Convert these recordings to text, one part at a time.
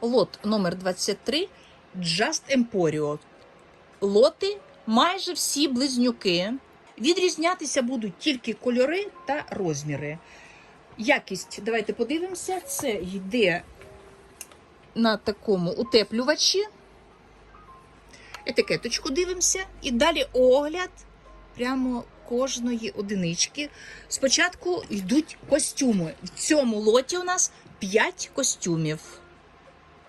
Лот номер 23 Just Emporio. Лоти майже всі близнюки. Відрізнятися будуть тільки кольори та розміри. Якість, давайте подивимося. Це йде на такому утеплювачі. Етикеточку дивимося. І далі огляд прямо кожної одинички. Спочатку йдуть костюми. В цьому лоті у нас 5 костюмів.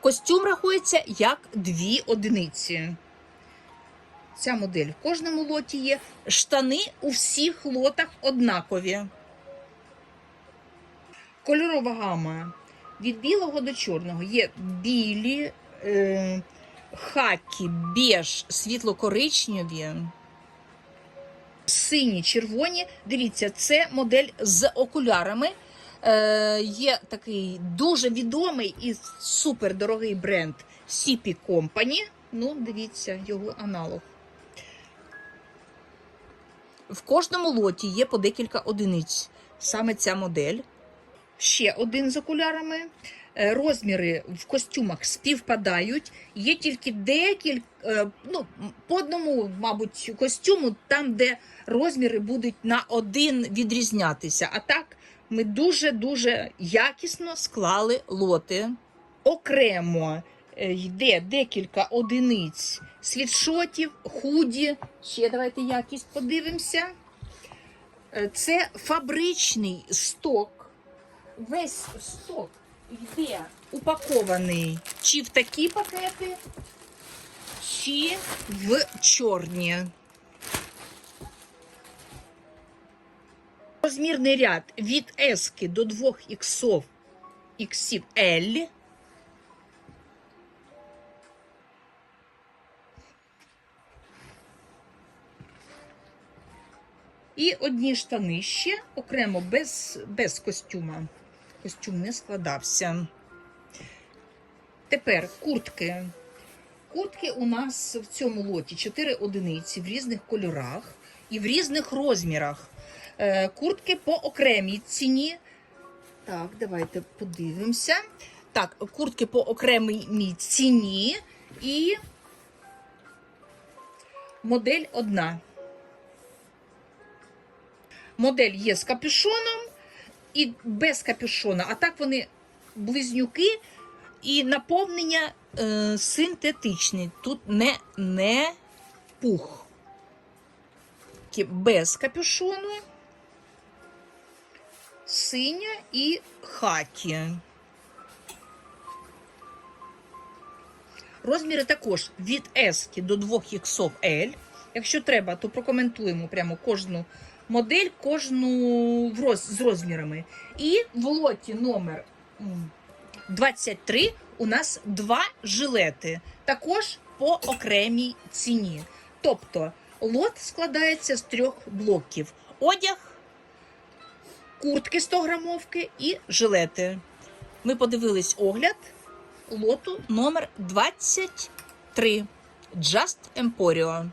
Костюм рахується як дві одиниці. Ця модель в кожному лоті є. Штани у всіх лотах однакові. Кольорова гама від білого до чорного є білі, е, хакі, беж, світло-коричневі, сині, червоні. Дивіться, це модель з окулярами. Е, є такий дуже відомий і супердорогий бренд CP Company. Ну, дивіться, його аналог. В кожному лоті є по декілька одиниць. Саме ця модель. Ще один з окулярами. Е, Розміри в костюмах співпадають. Є тільки декілька, е, ну, по одному, мабуть, костюму, там, де розміри будуть на один відрізнятися. А так, ми дуже-дуже якісно склали лоти. Окремо е, йде декілька одиниць світшотів, худі. Ще давайте якість подивимося. Е, Це фабричний сток. Весь сток йде упакований чи в такі пакети, чи в чорні. Розмірний ряд від S до 2 іксов іксів L. І одні штани ще окремо без, без костюма. Костюм не складався. Тепер куртки. Куртки у нас в цьому лоті 4 одиниці в різних кольорах і в різних розмірах. Е, Куртки по окремій ціні. Так, давайте подивимося. Так, куртки по окремій ціні і модель одна. Модель є з капюшоном і без капюшона. А так вони близнюки і наповнення е, синтетичне. Тут не, не пух. Без капюшону, синя і хакі. Розміри також від S до 2 іксов L. Якщо треба, то прокоментуємо прямо кожну модель, кожну з розмірами. І в лоті номер 23 у нас два жилети, також по окремій ціні. Тобто лот складається з трьох блоків: одяг, куртки 100 грамовки і жилети. Ми подивились огляд лоту номер 23 Just Emporio.